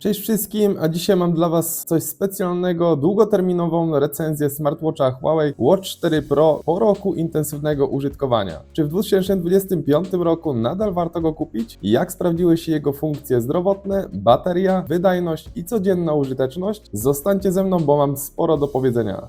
Cześć wszystkim, a dzisiaj mam dla Was coś specjalnego, długoterminową recenzję smartwatcha Huawei Watch 4 Pro po roku intensywnego użytkowania. Czy w 2025 roku nadal warto go kupić? Jak sprawdziły się jego funkcje zdrowotne, bateria, wydajność i codzienna użyteczność? Zostańcie ze mną, bo mam sporo do powiedzenia.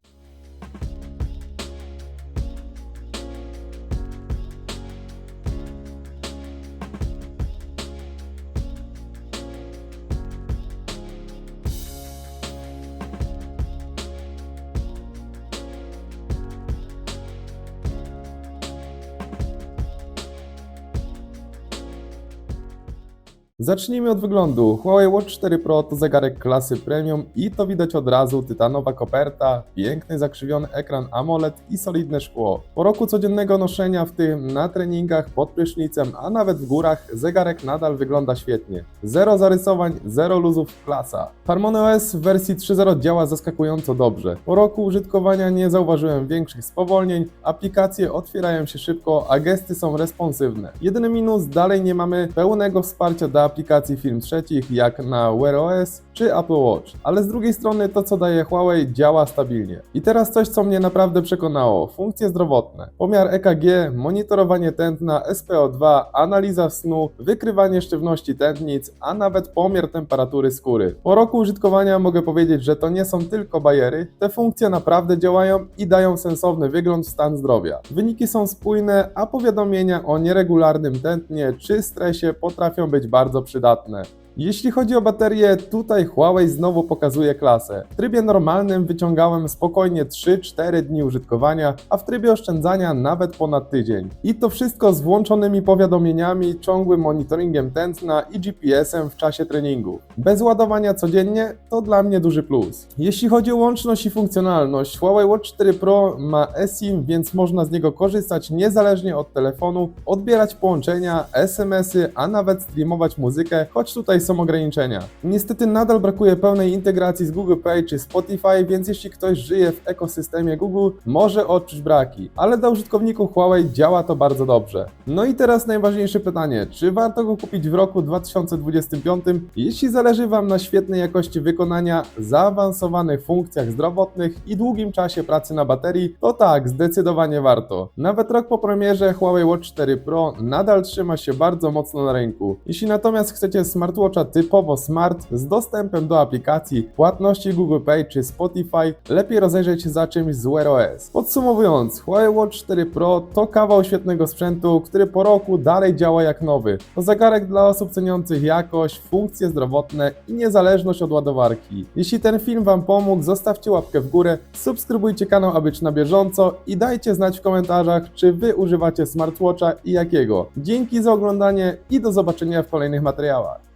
Zacznijmy od wyglądu. Huawei Watch 4 Pro to zegarek klasy premium i to widać od razu, tytanowa koperta, piękny zakrzywiony ekran AMOLED i solidne szkło. Po roku codziennego noszenia, w tym na treningach, pod prysznicem, a nawet w górach, zegarek nadal wygląda świetnie. Zero zarysowań, zero luzów, klasa. Harmony OS w wersji 3.0 działa zaskakująco dobrze. Po roku użytkowania nie zauważyłem większych spowolnień, aplikacje otwierają się szybko, a gesty są responsywne. Jedyny minus, dalej nie mamy pełnego wsparcia dla aplikacji film trzecich, jak na Wear OS czy Apple Watch. Ale z drugiej strony to, co daje Huawei, działa stabilnie. I teraz coś, co mnie naprawdę przekonało. Funkcje zdrowotne. Pomiar EKG, monitorowanie tętna, SPO2, analiza snu, wykrywanie sztywności tętnic, a nawet pomiar temperatury skóry. Po roku użytkowania mogę powiedzieć, że to nie są tylko bajery. Te funkcje naprawdę działają i dają sensowny wygląd w stan zdrowia. Wyniki są spójne, a powiadomienia o nieregularnym tętnie czy stresie potrafią być bardzo przydatne. Jeśli chodzi o baterię, tutaj Huawei znowu pokazuje klasę. W trybie normalnym wyciągałem spokojnie 3-4 dni użytkowania, a w trybie oszczędzania nawet ponad tydzień. I to wszystko z włączonymi powiadomieniami, ciągłym monitoringiem tętna i GPS-em w czasie treningu. Bez ładowania codziennie to dla mnie duży plus. Jeśli chodzi o łączność i funkcjonalność, Huawei Watch 4 Pro ma eSIM, więc można z niego korzystać niezależnie od telefonu, odbierać połączenia, SMS-y, a nawet streamować muzykę, choć tutaj są ograniczenia. Niestety nadal brakuje pełnej integracji z Google Play czy Spotify, więc jeśli ktoś żyje w ekosystemie Google, może odczuć braki, ale dla użytkowników Huawei działa to bardzo dobrze. No i teraz najważniejsze pytanie, czy warto go kupić w roku 2025? Jeśli zależy Wam na świetnej jakości wykonania, zaawansowanych funkcjach zdrowotnych i długim czasie pracy na baterii, to tak, zdecydowanie warto. Nawet rok po premierze Huawei Watch 4 Pro nadal trzyma się bardzo mocno na rynku. Jeśli natomiast chcecie smartwatcha typowo smart z dostępem do aplikacji, płatności Google Pay czy Spotify, lepiej rozejrzeć się za czymś z Wear OS. Podsumowując, Huawei Watch 4 Pro to kawał świetnego sprzętu, który po roku dalej działa jak nowy. To zegarek dla osób ceniących jakość, funkcje zdrowotne i niezależność od ładowarki. Jeśli ten film Wam pomógł, zostawcie łapkę w górę, subskrybujcie kanał, aby być na bieżąco i dajcie znać w komentarzach, czy Wy używacie smartwatcha i jakiego. Dzięki za oglądanie i do zobaczenia w kolejnych materiałach.